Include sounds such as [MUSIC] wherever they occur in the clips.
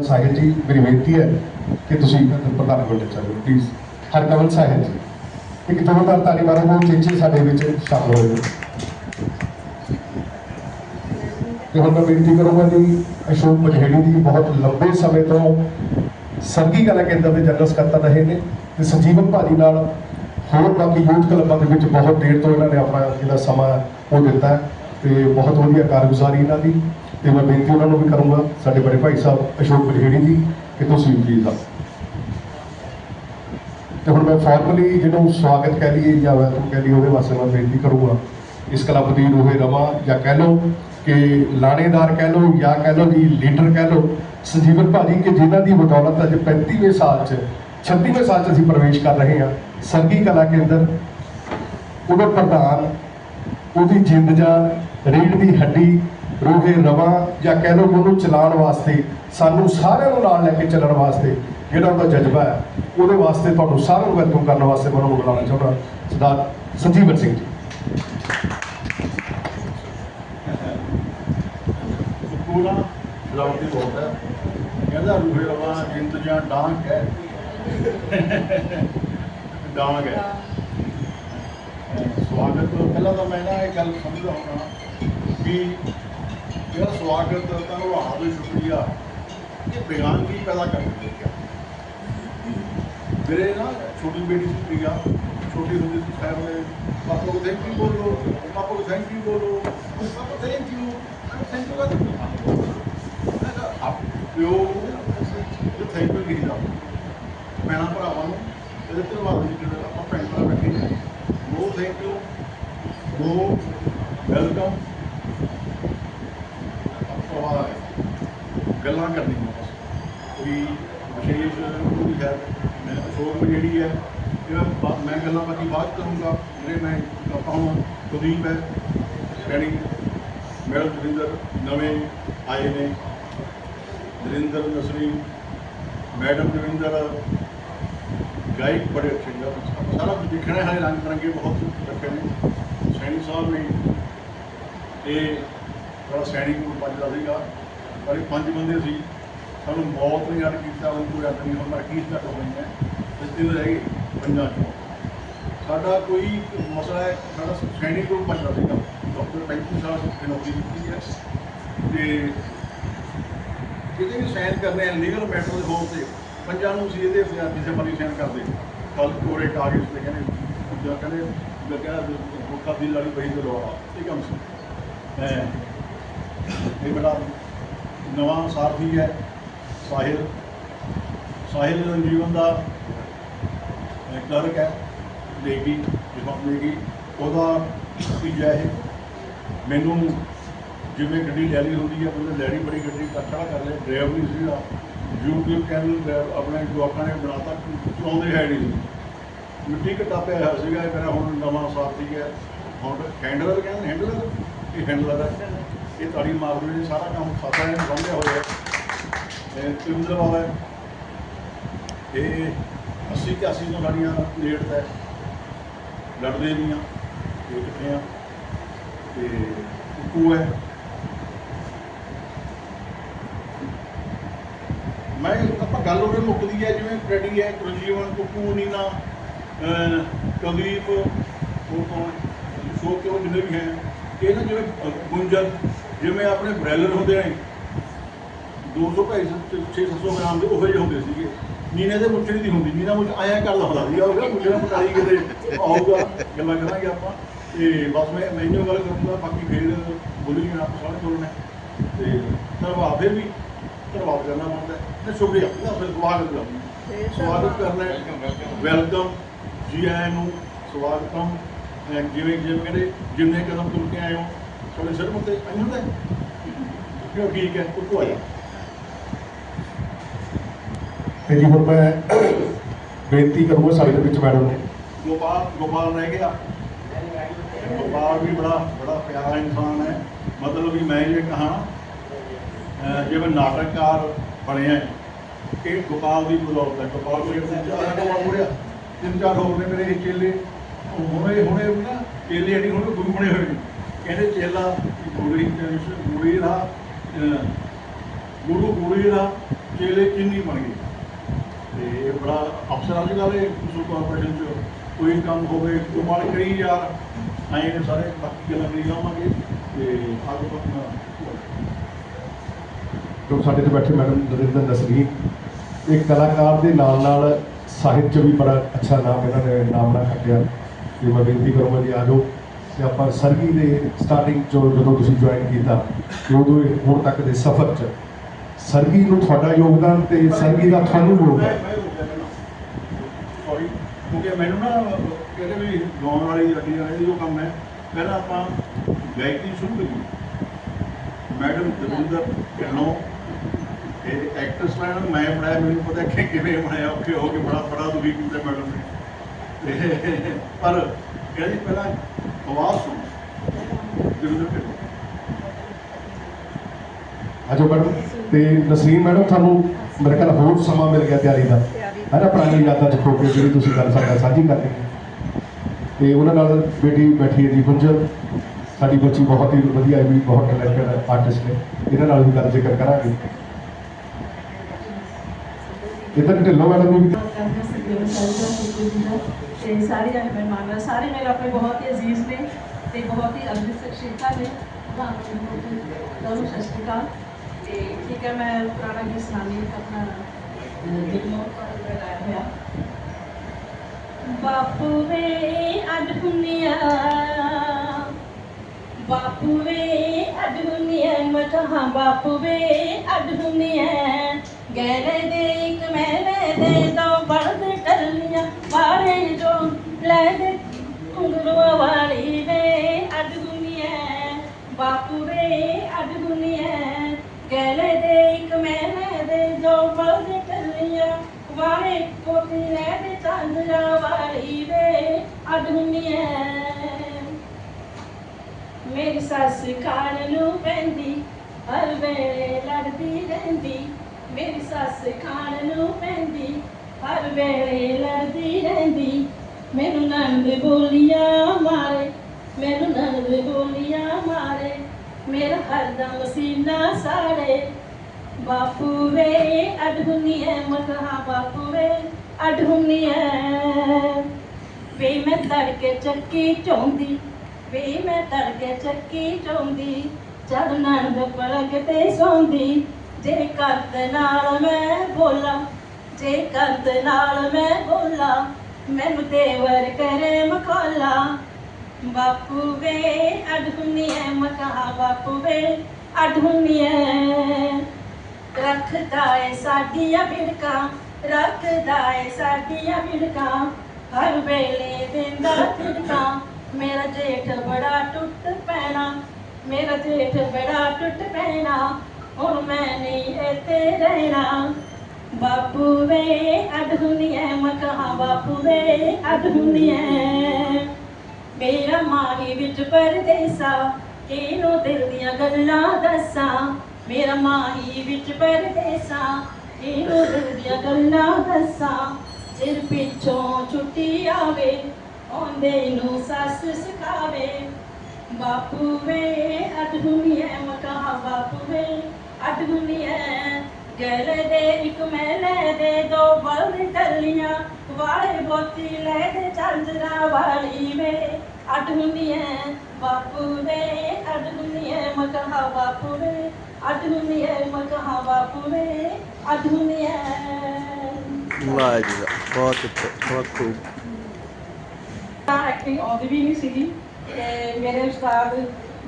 ਸਾਹਿਲ ਜੀ, ਮੇਰੀ ਬੇਨਤੀ ਹੈ ਕਿ ਤੁਸੀਂ ਪ੍ਰਧਾਨ ਬੋਲਣਾ ਚਾਹੋ ਪਲੀਜ਼ ਹਰਕਮਲ ਸਾਹਿਲ ਜੀ, ਇੱਕ ਜ਼ੋਰਦਾਰ ਤਾੜੀ ਮਾਰੋ ਉਹ ਚੇਚੇ ਸਾਡੇ ਵਿੱਚ ਸ਼ਾਮਲ ਹੋਏ। ਤੇ ਹੁਣ ਮੈਂ ਬੇਨਤੀ ਕਰੂੰਗਾ ਜੀ, ਅਸ਼ੋਕ ਮਜਹੇੜੀ ਦੀ ਬਹੁਤ ਲੰਬੇ ਸਮੇਂ ਤੋਂ ਸੰਗੀ ਕਲਾ ਕੇਂਦਰ ਦੇ ਜਨਰਲ ਸਕੱਤਰ ਰਹੇ ਨੇ ਤੇ ਸੰਜੀਵਨ ਭਾਜੀ ਨਾਲ ਹੋਰ ਬਾਕੀ ਯੂਥ ਕਲੱਬਾਂ ਦੇ ਵਿੱਚ ਬਹੁਤ ਦੇਰ ਤੋਂ ਇਹਨਾਂ ਨੇ ਆਪਣਾ ਜਿਹੜਾ ਸਮਾਂ ਉਹ ਦਿੱਤਾ ਤੇ ਬਹੁਤ ਵਧੀਆ ਕਾਰਗੁਜ਼ਾਰੀ ਇਹਨਾਂ ਦੀ। ਤੇ ਮੈਂ ਬੇਨਤੀ ਉਹਨਾਂ ਨੂੰ ਵੀ ਕਰੂੰਗਾ, ਸਾਡੇ ਬੜੇ ਭਾਈ ਸਾਹਿਬ, ਅਸ਼ੋਕ ਮਜਹੇੜੀ ਜੀ, ਕਿ ਤੁਸੀਂ ਪਲੀਜ਼ ਆਓ। ਤੇ ਹੁਣ ਮੈਂ ਫਾਰਮਲੀ ਜਿਹਨੂੰ ਸਵਾਗਤ ਕਹਿ ਲਈਏ ਜਾਂ ਵੈਲਕਮ ਕਹਿ ਲਈਏ ਉਹਦੇ ਵਾਸਤੇ ਮੈਂ ਬੇਨਤੀ ਕਰੂੰਗਾ, ਇਸ ਕਲੱਬ ਦੀ ਰੂਹੇ ਰਵਾ ਜਾਂ ਕਹਿ ਲਓ ਕਿ ਲਾਣੇਦਾਰ ਕਹਿ ਲਓ ਜਾਂ ਕਹਿ ਲਓ ਜੀ ਲੀਡਰ ਕਹਿ ਲਓ, ਸੰਜੀਵਨ ਭਾਜੀ, ਕਿ ਜਿਨ੍ਹਾਂ ਦੀ ਬਦੌਲਤ ਅੱਜ 35ਵੇਂ ਸਾਲ 'ਚ 36ਵੇਂ ਸਾਲ 'ਚ ਅਸੀਂ ਪ੍ਰਵੇਸ਼ ਕਰ ਰਹੇ ਹਾਂ ਸੰਗੀ ਕਲਾ ਕੇਂਦਰ, ਉਹਦੇ ਪ੍ਰਧਾਨ, ਉਹਦੀ ਜਿੰਦ ਜਾਨ ਰੀੜ ਦੀ ਹੱਡੀ ਰੂਹੇ ਰਵਾ ਜਾਂ ਕਹਿ ਲਓ ਉਹਨੂੰ ਚਲਾਉਣ ਵਾਸਤੇ, ਸਾਨੂੰ ਸਾਰਿਆਂ ਨੂੰ ਨਾਲ ਲੈ ਕੇ ਚੱਲਣ ਵਾਸਤੇ ਜਿਹੜਾ ਉਹਦਾ ਜਜ਼ਬਾ ਹੈ, ਉਹਦੇ ਵਾਸਤੇ ਤੁਹਾਨੂੰ ਸਾਰਿਆਂ ਨੂੰ ਵੈਲਕਮ ਕਰਨ ਵਾਸਤੇ ਮੈਂ ਉਹਨੂੰ ਬੁਲਾਉਣਾ ਚਾਹੁੰਦਾ, ਸਰਦਾਰ ਸੰਜੀਵਨ ਸਿੰਘ ਜੀ। ਸਕੂਲਾਂ ਦੀ ਬਹੁਤ ਹੈ। ਕਹਿੰਦਾ ਰੂਹੇ ਰਵਾ, ਜਿੰਦ ਜਾਂ ਡਾਂਗ ਹੈ। ਡਾਂਗ ਹੈ। ਸਵਾਗਤ। ਪਹਿਲਾਂ ਤਾਂ ਮੈਂ ਨਾ ਇਹ ਗੱਲ ਸਮਝਦਾ ਹਾਂ ਕਿ ਜਿਹੜਾ ਸਵਾਗਤ ਧੰਨਵਾਦ ਤੇ ਸ਼ੁਕਰੀਆ। ਇਹ ਬਿਆਨ ਕੀ ਪੈਦਾ ਕਰ ਦਿੰਦੇ ਹੈ ਮੇਰੇ ਨਾ ਛੋਟੀ ਬੇਟੀ ਸੀ ਪ੍ਰਿਆ ਛੋਟੀ ਹੁੰਦੀ ਸੀ ਸਾਹਿਬ ਨੇ ਪਾਪਾ ਨੂੰ ਥੈਂਕ ਯੂ ਬੋਲੋ, ਪਾਪਾ ਨੂੰ ਥੈਂਕ ਯੂ ਬੋਲੋ। ਪਾਪਾ ਥੈਂਕ ਯੂ ਥੈਂਕ ਯੂ ਦਾ ਆਪ ਪਿਓ ਜੋ ਥੈਂਕ ਯੂ ਲਿਖੀ ਦਾ ਭੈਣਾਂ ਭਰਾਵਾਂ ਨੂੰ ਇਹਦੇ ਧੰਨਵਾਦ ਦੀ ਜਿਹੜਾ ਆਪਾਂ ਭੈਣ ਭਰਾ ਬੈਠੇ ਨੇ no thank you no welcome ਗੱਲਾਂ ਕਰਨੀਆਂ ਬਸ। ਕੋਈ ਵਿਸ਼ੇਸ਼ ਕੋਈ ਹੈ। ਮੈਂ ਅਸ਼ੋਕ ਜਿਹੜੀ ਹੈ, ਇਹ ਬਾ- ਮੈਂ ਗੱਲਾਂ ਬਾਕੀ ਬਾਅਦ 'ਚ ਕਰੂੰਗਾ। ਜਿਹੜੇ ਮੈਂ ਆਪਾਂ ਹੁਣ ਕੁਲਦੀਪ ਹੈ ਸ਼ੈਣੀ ਮੇਲ ਜਰਿੰਦਰ ਨਵੇਂ ਆਏ ਨੇ। ਜਰਿੰਦਰ ਨਸਰੀ, ਮੈਡਮ ਜਰਿੰਦਰ ਗਾਇਕ ਬੜੇ ਅੱਛੇ ਨੇ। ਆਪਾਂ ਸਾਰਾ ਕੁਝ ਦੇਖਣਾ ਹੈ ਰੰਗ ਬਰੰਗੇ ਬਹੁਤ ਰੱਖੇ ਨੇ। ਸੈਣੀ ਸਾਹਿਬ ਨੇ, ਇਹ ਬੜਾ ਸੈਣੀ ਕੋਲ ਪੰਜਦਾ ਸੀਗਾ। ਪਰ ਇਹ ਪੰਜ ਬੰਦੇ ਸੀ। ਸਾਨੂੰ ਮੌਤ ਨੇ ਯਾਦ ਕੀਤਾ, ਉਹ ਕੋਈ ਯਾਦ ਨਹੀਂ ਹੁੰਦਾ ਕੀ ਤੱਕ ਹੋਈਆਂ ਤੇ ਤਿੰਨ ਰਹਿ ਗਏ ਪੰਜਾਂ ਚੋਂ। ਸਾਡਾ ਕੋਈ ਮਸਲਾ ਹੈ, ਸਾਡਾ ਸੈਣੀ ਕੋਲ ਪੰਜਦਾ ਸੀਗਾ। ਡਾਕਟਰ 35 ਸਾਲ ਦੀ ਨੌਕਰੀ ਕੀਤੀ ਹੈ। ਤੇ ਕਿਤੇ ਵੀ ਸਾਈਨ ਕਰਨੇ ਆ, ਲੀਗਲ ਮੈਟਰ ਦੇ ਹੋਣ ਤੇ, ਪੰਜਾਂ ਨੂੰ ਸੀ ਇਹਦੇ ਕਿਸੇ ਮਰੀ ਸਾਈਨ ਕਰਦੇ। ਕੱਲ ਕੋਰੇ ਕਾਗਜ਼ ਤੇ ਕਹਿੰਦੇ ਜਾਂ ਕਹਿੰਦੇ ਲੱਗਿਆ ਭੁੱਖਾ ਦਿਲ ਵਾਲੀ ਬਹੀ ਦੇ ਲਵਾ ਇਹ ਕੰਮ ਸੀ। ਮੈਂ ਇਹ ਬੜਾ ਨਵਾਂ ਸਾਥੀ ਹੈ, ਸਾਹਿਲ। ਸਾਹਿਲ ਜੀਵਨ ਦਾ ਕਲਰਕ ਹੈ ਲੇਗੀ ਜਿਸਮ ਲੇਗੀ ਉਹਦਾ ਭਤੀਜਾ ਹੈ ਮੈਨੂੰ ਜਿਵੇਂ ਗੱਡੀ ਲੈ ਲਈ ਹੁੰਦੀ ਹੈ ਬੰਦੇ ਲੈਣੀ ਬੜੀ ਗੱਡੀ ਦਾ ਕਰ ਲੈ ਡਰਾਈਵਰ ਨਹੀਂ ਸੀਗਾ ਯੂਟਿਊਬ ਚੈਨਲ ਆਪਣੇ ਜਵਾਕਾਂ ਨੇ ਬਣਾਤਾ, ਚਲਾਉਂਦੇ ਹੈ ਨਹੀਂ। ਮਿੱਟੀ ਘਟਾ ਪਿਆ ਹੋਇਆ ਸੀਗਾ, ਇਹ ਮੇਰਾ ਹੁਣ ਨਵਾਂ ਸਾਥੀ ਹੈ। ਹੁਣ ਹੈਂਡਲਰ ਕਹਿੰਦੇ ਹੈਂਡਲਰ ਇਹ ਹੈਂਡਲਰ ਹੈ। ਇਹ ਤਾੜੀ ਮਾਰ ਨੇ, ਸਾਰਾ ਕੰਮ ਖਾਤਾ ਨੇ ਬੰਦਿਆ ਹੋਇਆ ਹੈ। ਇਹ ਤਿੰਦਰ ਵਾਲਾ ਹੈ ਇਹ 80 81 ਤੋਂ ਸਾਡੀਆਂ ਲੇਟ ਹੈ। ਲੜਦੇ ਨਹੀਂ ਆ ਇਹ ਕਿੱਥੇ ਆ, ਤੇ ਕੁੱਕੂ ਹੈ। ਮੈਂ ਆਪਾਂ ਗੱਲ ਉਹਦੇ ਮੁੱਕਦੀ ਹੈ, ਜਿਵੇਂ ਫਰੈਡੀ ਹੈ ਕੁਲਜੀਵਨ ਕੁੱਕੂ, ਨੀਨਾ ਕਦੀਪ ਉਹ ਕੌਣ ਸ਼ੋਕ ਕਿਉਂ ਜਿੰਨੇ ਵੀ ਹੈ, ਇਹ ਨਾ ਜਿਵੇਂ ਅਹ ਗੁੰਜਰ ਜਿਵੇਂ ਆਪਣੇ ਬ੍ਰੈਲਰ ਹੁੰਦੇ ਨੇ 200 ਢਾਈ 600 ਗ੍ਰਾਮ ਦੇ ਉਹੋ ਜਿਹੇ ਹੁੰਦੇ ਸੀਗੇ। ਨੀਨੇ ਦੇ ਮੁੱਛੜੀ ਦੀ ਹੁੰਦੀ ਨੀਨਾ ਮੁੱਛ ਆਇਆ ਕਰਦਾ ਹੁੰਦਾ ਸੀਗਾ ਉਹ ਮੁੱਛ ਨਾਲ ਪਟਾਈ ਕਿਤੇ ਆਊਗਾ ਗੱਲਾਂ ਕਰਾਂਗੇ ਆਪਾਂ। ਤੇ ਬਸ ਮੈਂ ਮੈਨੂੰ ਗੱਲ ਕਰੂੰਗਾ ਬਾਕੀ ਫੇਰ ਬੋਲੀ ਨਾ ਆਪਾਂ ਸਾਰੇ ਬੋਲਣਾ ਤੇ ਧੰਨਵਾਦ ਫਿਰ ਵੀ ਧੰਨਵਾਦ ਕਰਨਾ ਬਣਦਾ। ਤੇ ਸ਼ੁਕਰੀਆ ਇਹਦਾ ਫਿਰ ਸਵਾਗਤ ਕਰਨਾ। ਸਵਾਗਤ ਕਰਨਾ ਵੈਲਕਮ ਜੀ ਆਇਆਂ ਨੂੰ ਸਵਾਗਤਮ। ਜਿਵੇਂ ਜਿਵੇਂ ਕਹਿੰਦੇ ਜਿੰਨੇ ਕਦਮ ਤੁਰ ਕੇ ਆਏ ਹੋ ਸਾਡੇ ਸਿਰ ਮੁੱਤੇ ਆਈ ਹੁੰਦਾ? ਕਿਉਂ ਠੀਕ ਹੈ ਉੱਤੋਂ ਆ ਜਾ ਤੇ ਜੀ ਹੁਣ ਮੈਂ ਬੇਨਤੀ ਕਰੂੰਗਾ ਸਾਡੇ ਦੇ ਵਿੱਚ ਮੈਡਮ ਨੇ ਗੋਪਾਲ ਗੋਪਾਲ ਰਹਿ ਗਿਆ ਗੋਪਾਲ ਵੀ ਬੜਾ ਬੜਾ ਪਿਆਰਾ ਇਨਸਾਨ ਹੈ ਮਤਲਬ ਵੀ ਮੈਂ ਇਹ ਕਹਾਂ ਅਹ ਜਿਵੇਂ ਨਾਟਕਕਾਰ ਬਣਿਆ ਇਹ ਗੋਪਾਲ ਦੀ ਬਦੌਲਤ ਹੈ ਗੋਪਾਲ ਤਿੰਨ ਚਾਰ ਗੋਪਾਲ ਕੋਲ ਤਿੰਨ ਚਾਰ ਹੋਰ ਨੇ ਮੇਰੇ ਚੇਲੇ ਹੁਣੇ ਹੁਣੇ ਵੀ ਨਾ ਚੇਲੇ ਅੜੀ ਹੁਣ ਗੁਰੂ ਬਣੇ ਹੋਏ ਨੇ ਕਹਿੰਦੇ ਚੇਲਾ ਗੁਰੂ ਗੁਰੂ ਦਾ ਗੁਰੂ ਗੁਰੂ ਦਾ ਚੇਲੇ ਕਿੰਨੀ ਬਣ ਗਏ? ਤੇ ਇਹ ਬੜਾ ਅਫਸਰਾਂ ਦੀ ਗੱਲ ਹੈ ਸੂ ਕਾਰਪੋਰੇਸ਼ਨ ਚ ਕੋਈ ਕੰਮ ਹੋਵੇ ਕਮਾਲ ਕਰੀ ਯਾਰ ਆਏ ਨੇ ਸਾਰੇ ਬਾਕੀ ਗੱਲਾਂ ਕਰੀ ਜਾਵਾਂਗੇ, ਤੇ ਆਗੇ ਪਤਨਾ ਜੋ ਸਾਡੇ ਤੇ ਬੈਠੇ ਮੈਡਮ ਨਰਿੰਦਰ ਨਸਰੀਨ ਇੱਕ ਕਲਾਕਾਰ ਦੇ ਨਾਲ ਨਾਲ ਸਾਹਿਤ 'ਚ ਵੀ ਬੜਾ ਅੱਛਾ ਨਾਮ ਇਹਨਾਂ ਨੇ ਨਾਮ ਨਾ ਖੱਟਿਆ ਤੇ ਮੈਂ ਬੇਨਤੀ ਕਰੂੰਗਾ ਜੀ, ਆ ਜਾਓ। ਤੇ ਆਪਾਂ ਸਰਗੀ ਦੇ ਸਟਾਰਟਿੰਗ 'ਚੋਂ ਜਦੋਂ ਤੁਸੀਂ ਜੁਆਇਨ ਕੀਤਾ ਉਦੋਂ ਹੁਣ ਤੱਕ ਦੇ ਸਫ਼ਰ 'ਚ ਸਰਗੀ ਨੂੰ ਤੁਹਾਡਾ ਯੋਗਦਾਨ ਤੇ ਸਰਗੀ ਦਾ ਤੁਹਾਨੂੰ ਯੋਗਦਾਨ। ਸੌਰੀ ਕਿਉਂਕਿ ਮੈਨੂੰ। ਨਾ ਕਹਿੰਦੇ ਵੀ ਗਾਉਣ ਵਾਲੀ ਰੱਖੀ ਵਾਲੀ ਜੋ ਕੰਮ ਹੈ ਪਹਿਲਾਂ ਆਪਾਂ ਗਾਇਕੀ ਸ਼ੁਰੂ ਕਰੀ ਮੈਡਮ ਦਵਿੰਦਰ ਢਿੱਲੋਂ ਇਹ ਐਕਟਰਸ ਲਾਈਨ ਮੈਂ ਬਣਾਇਆ ਮੈਨੂੰ ਪਤਾ ਕਿ ਕਿਵੇਂ ਬਣਾਇਆ ਔਖੇ ਹੋ ਕੇ ਬੜਾ ਬੜਾ ਦੁਖੀ ਕੀਤਾ ਮੈਡਮ ਨੇ। ਤੇ ਪਰ ਕਹਿੰਦੀ ਪਹਿਲਾਂ ਆਵਾਜ਼ ਸੁਣ। ਦਵਿੰਦਰ ਢਿੱਲੋਂ ਆਜੋ ਮੈਡਮ। ਤੇ ਨਸਰੀਨ ਮੈਡਮ, ਤੁਹਾਨੂੰ ਮੇਰੇ ਖਿਆਲ ਹੋਰ ਸਮਾਂ ਮਿਲ ਗਿਆ ਤਿਆਰੀ ਦਾ। ਹੈ ਨਾ ਪੁਰਾਣੀ ਯਾਦਾਂ ਚ ਖੋ ਕੇ ਜਿਹੜੀ ਤੁਸੀਂ ਗੱਲ ਸਾਡਾ ਸਾਂਝੀ ਕਰਦੇ ਹੋ ਤੇ ਉਹਨਾਂ ਨਾਲ ਬੇਟੀ ਬੈਠੀ ਹੈ ਜੀ ਗੁੰਜਰ ਸਾਡੀ ਬੱਚੀ ਬਹੁਤ ਹੀ ਵਧੀਆ ਹੈ, ਵੀ ਬਹੁਤ ਟੈਲੈਂਟਡ ਆਰਟਿਸਟ ਨੇ। ਇਹਨਾਂ ਨਾਲ ਵੀ ਗੱਲ ਜ਼ਿਕਰ ਕਰਾਂਗੇ। ਇਧਰ ਢਿੱਲੋਂ ਮੈਡਮ ਨੂੰ ਵੀ ਤੇ ਸਾਰੇ ਜਣੇ ਮਹਿਮਾਨ ਸਾਰੇ ਮੇਰੇ ਆਪਣੇ ਬਹੁਤ ਹੀ ਅਜ਼ੀਜ਼ ਨੇ ਤੇ ਬਹੁਤ ਹੀ ਅਦਭੁਤ ਸ਼ਖਸੀਅਤਾਂ ਨੇ। ਤੁਹਾਨੂੰ ਸਤਿ ਸ਼੍ਰੀ ਅਕਾਲ। ਤੇ ਠੀਕ ਹੈ, ਮੈਂ ਪੁਰਾਣਾ ਗੀਤ ਸੁਣਾਉਂਦੀ ਹਾਂ, ਆਪਣਾ ਦਿਲਮੋਹ ਪਰ ਲਗਾਇਆ ਹੋਇਆ। ਬਾਪੂ ਵੇ ਅੱਜ ਦੁਨੀਆ, ਬਾਪੂ ਵੇ ਅੱਜ ਦੁਨੀਆ, ਮੈਂ ਬਾਪੂ ਵੇ ਅੱਜ ਦੁਨੀਆ। ਗਹਿਰੇ ਦੇ ਇੱਕ ਮਹਿਲੇ ਦੇ ਦੋ ਬਲਦ ਟੱਲੀਆਂ ਬਾਰੇ ਜੋ ਲੈ ਦੇ ਵਾਲੀ ਵੇ ਅੱਜ ਦੁਨੀਆ, ਬਾਪੂ ਵੇ ਅੱਜ ਦੁਨੀਆ। ਦੇ ਇੱਕ ਮਹਿਲੇ ਦੇ ਦੋ ਟੱਲੀਆਂ ਵਾਰੇ ਕੋਟੀ ਲੈ ਦੇ ਚਾਂਦਰਾ ਵਾਲੀ ਵੇ ਅੱਜ ਦੁਨੀਆ। ਮੇਰੀ ਸੱਸ ਖਾਣ ਨੂੰ ਪੈਂਦੀ, ਹਰ ਵੇਲੇ ਲੜਦੀ ਰਹਿੰਦੀ। ਮੇਰੀ ਸੱਸ ਖਾਣ ਨੂੰ ਪੈਂਦੀ ਹਰ ਵੇਲੇ ਲੜਦੀ ਰਹਿੰਦੀ। ਮੈਨੂੰ ਨੰਦ ਬੋਲੀਆਂ ਮਾਰੇ, ਮੈਨੂੰ ਨੰਦ ਬੋਲੀਆਂ ਮਾਰੇ। ਮੇਰਾ ਹਰਦਮ ਸੀਨਾ ਸਾੜੇ। ਬਾਪੂ ਵੇ ਅਡਹੁਨੀਏ ਮਕਹਾ ਬਾਪੂ ਵੇ ਅਡਹੁਨੀਏ ਵੇ ਮੈਂ ਤੜਕੇ ਚੱਕੀ ਚੋਂਦੀ, ਵੇ ਮੈਂ ਤੜਕੇ ਚੱਕੀ ਚੋਂਦੀ, ਜਦ ਨੰਦ ਪਲਕ ਤੇ ਸੌਂਦੀ, ਜੇ ਕਰਦ ਨਾਲ ਮੈਂ ਬੋਲਾਂ ਜੇ ਕਰਦ ਨਾਲ ਮੈਂ ਬੋਲਾ, ਮੈਨੂੰ ਦੇਵਰ ਕਰੇ ਮਖੌਲਾ। ਬਾਪੂ ਵੇ ਅਡਹੁਨੀਏ ਮਕਹਾ ਬਾਪੂ ਵੇ ਅਡਹੁਨੀਏ ਰੱਖਦਾ ਏ ਸਾਡੀਆਂ ਬਿੜਕਾਂ, ਰੱਖਦਾ ਏ ਸਾਡੀਆਂ ਬਿੜਕਾਂ। ਹਰ ਵੇਲੇ ਦਿੰਦਾ ਤਿੜਕਾਂ ਮੇਰਾ ਜੇਠ ਬੜਾ ਟੁੱਟ ਪੈਣਾ, ਮੇਰਾ ਜੇਠ ਬੜਾ ਟੁੱਟ ਪੈਣਾ, ਹੁਣ ਮੈਂ ਨਹੀਂ ਇੱਥੇ ਰਹਿਣਾ। ਬਾਪੂ ਵੇ ਅਡਹੁਨੀਏ ਮਕਹਾ ਬਾਪੂ ਵੇ ਅਡਹੁਨੀਏ ਮੇਰਾ ਮਾਹੀ ਵਿੱਚ ਪਰਦੇਸਾ, ਕਿਹਨੂੰ ਦਿਲ ਦੀਆਂ ਗੱਲਾਂ ਦੱਸਾਂ? ਮੇਰਾ ਮਾਹੀ ਵਿੱਚ ਪਰਦੇਸਾ, ਕਿਹਨੂੰ ਦਿਲ ਦੀਆਂ ਗੱਲਾਂ ਦੱਸਾਂ? ਸਿਰ ਪਿੱਛੋਂ ਛੁੱਟੀ ਆਵੇ, ਆਉਂਦੇ ਨੂੰ ਸੱਸ ਸਿਖਾਵੇ। ਬਾਪੂ ਵੇ ਅਡਹੁਨੀਏ ਮਕਹਾ ਬਾਪੂ ਵੇ ਅਡਹੁਨੀਏ ਗਲੇ ਦੇ ਇੱਕ ਮਹਿਲੇ ਦੇ ਦੋ ਬਲਦ ਟੱਲੀਆਂ ਵਾਲੇ ਬੋਤੀ ਲੈ ਦੇ ਚਾਂਦਰਾ ਵਾਲੀ ਵੇ। ਅਡਹੁਨੀਏ ਬਾਪੂ ਵੇ ਅਡਹੁਨੀਏ ਮਕਹਾ ਬਾਪੂ ਵੇ। ਅਡਹੁਨੀਏ ਮਕਹਾ ਬਾਪੂ ਵੇ ਅਡਹੁਨੀਏ ਵਾਹ ਜੀ ਵਾਹ, ਬਹੁਤ ਬਹੁਤ ਖੂਬ। ਤਾਂ ਐਕਟਿੰਗ ਆਉਂਦੀ ਵੀ ਨਹੀਂ ਸੀਗੀ। ਤੇ ਮੇਰੇ ਉਸਤਾਦ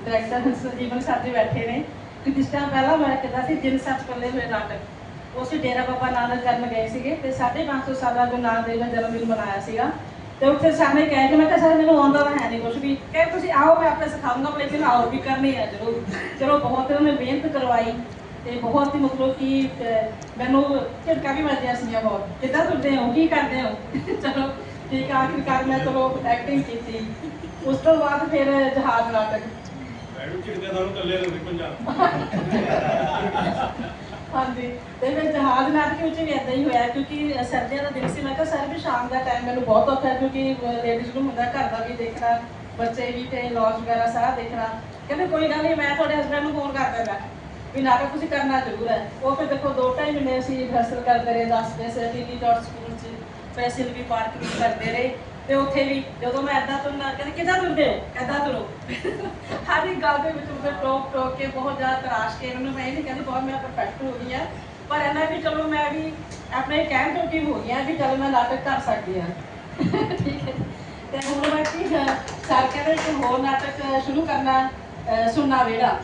ਡਾਇਰੈਕਟਰ ਸੰਜੀਵਨ ਸਾਹਿਬ ਜੀ ਬੈਠੇ ਨੇ। ਕਿ ਜਿਸ ਟਾਈਮ ਪਹਿਲਾਂ ਮੈਂ ਕਿਹਾ ਸੀ ਜਿਨ ਸੱਚ ਪੱਲੇ ਹੋਏ ਨਾਟਕ ਉਸੇ ਡੇਰਾ ਬਾਬਾ ਨਾਨਕ ਜਨਮ ਗਏ ਸੀਗੇ ਤੇ 550 ਸਾਲਾਂ ਗੁਰੂ ਨਾਨਕ ਦੇਵ ਨੇ ਜਨਮ ਦਿਨ ਮਨਾਇਆ ਸੀਗਾ। ਤੇ ਉੱਥੇ ਸਾਹਮਣੇ ਕਹਿ ਕੇ ਮੈਂ ਕਿਹਾ ਸਰ ਮੈਨੂੰ ਆਉਂਦਾ ਤਾਂ ਹੈ ਨਹੀਂ ਕੁਝ ਵੀ। ਕਹੇ ਤੁਸੀਂ ਆਓ ਮੈਂ ਆਪੇ ਸਿਖਾਉਂਗਾ ਪਰ ਲੇਕਿਨ ਆਓ ਵੀ ਕਰਨੀ ਹੈ ਜ਼ਰੂਰ। ਚਲੋ ਬਹੁਤ ਉਹਨਾਂ ਨੇ ਮਿਹਨਤ ਕਰਵਾਈ ਤੇ ਬਹੁਤ ਹੀ ਮਤਲਬ ਕਿ ਮੈਨੂੰ ਝਟਕਾ ਵੀ ਵੱਜਿਆ ਸੀਗਾ ਬਹੁਤ। ਕਿੱਦਾਂ ਤੁਰਦੇ ਹੋ? ਕੀ ਕਰਦੇ ਹੋ? ਚਲੋ ਠੀਕ ਆ, ਆਖਿਰਕਾਰ ਮੈਂ ਚਲੋ ਐਕਟਿੰਗ ਕੀਤੀ। ਉਸ ਤੋਂ ਬਾਅਦ ਫਿਰ ਜਹਾਜ਼ ਨਾਟਕ। ਮੈਡਮ ਚਿੜਦੇ ਨਾਲ ਕੱਲੇ ਨੂੰ ਪੰਜਾਬ ਹਾਂਜੀ, ਤੇ ਫਿਰ ਜਹਾਜ਼ ਨਾਟਕ ਵਿੱਚ ਵੀ ਇਦਾਂ ਹੀ ਹੋਇਆ, ਕਿਉਂਕਿ ਸਰਦੀਆਂ ਦਾ ਦਿਨ ਸੀ। ਮੈਂ ਕਿਹਾ ਸਰ, ਵੀ ਸ਼ਾਮ ਦਾ ਟਾਈਮ ਮੈਨੂੰ ਬਹੁਤ ਔਖਾ ਕਿਉਂਕਿ ਲੇਡੀਜ਼ ਨੂੰ ਹੁੰਦਾ, ਘਰ ਦਾ ਵੀ ਦੇਖਣਾ, ਬੱਚੇ ਵੀ ਤੇ ਲੌਜ ਵਗੈਰਾ ਸਾਰਾ ਦੇਖਣਾ। ਕਹਿੰਦੇ ਕੋਈ ਗੱਲ ਨਹੀਂ, ਮੈਂ ਤੁਹਾਡੇ ਹਸਬੰਡ ਨੂੰ ਫੋਨ ਕਰ ਦਿੰਦਾ। ਵੀ ਨਾਟਕ ਤੁਸੀਂ ਕਰਨਾ ਜ਼ਰੂਰ ਹੈ। ਉਹ ਫਿਰ ਦੇਖੋ, ਦੋ ਢਾਈ ਮਹੀਨੇ ਅਸੀਂ ਰਿਹਰਸਲ ਕਰਦੇ ਰਹੇ 10 ਪੈਸੇ ਟੀਟੀ ਡਾਟ ਸਕੂਲ 'ਚ ਪੈਸਿਲ ਵੀ ਪਾਰਕ ਵੀ ਕਰਦੇ ਰਹੇ। ਤੇ ਉੱਥੇ ਵੀ ਜਦੋਂ ਮੈਂ ਐਦਾਂ ਤੁਰਨਾ ਕਹਿੰਦੇ ਕਿੱਦਾਂ ਤੁਰਦੇ ਹੋ? ਐਦਾਂ ਤੁਰੋ। ਹਰ ਇੱਕ ਗੱਲ ਦੇ ਵਿੱਚ ਉਹਦੇ ਟੋਕ ਟੋਕ ਕੇ ਬਹੁਤ ਜ਼ਿਆਦਾ ਤਰਾਸ਼ ਕੇ ਮੈਨੂੰ ਮੈਂ ਇਹ ਨਹੀਂ ਕਹਿੰਦੀ, ਬਹੁਤ ਮੈਂ ਪਰਫੈਕਟ ਹੋ ਗਈ ਆ। ਪਰ ਇਹਨਾਂ ਵੀ ਚਲੋ ਮੈਂ ਵੀ ਆਪਣੇ ਕਹਿਣ ਤੋਂ ਕੀ ਹੋ ਗਈ ਹਾਂ ਵੀ ਚਲੋ ਮੈਂ ਨਾਟਕ ਕਰ ਸਕਦੀ ਹਾਂ ਠੀਕ ਹੈ ਤੇ ਹੁਣ ਮੈਂ ਕੀ ਸਰ ਕਹਿੰਦੇ ਕਿ ਹੋਰ ਨਾਟਕ ਸ਼ੁਰੂ ਕਰਨਾ, ਅਹ, ਸੁਣਨਾ ਵੇੜਾ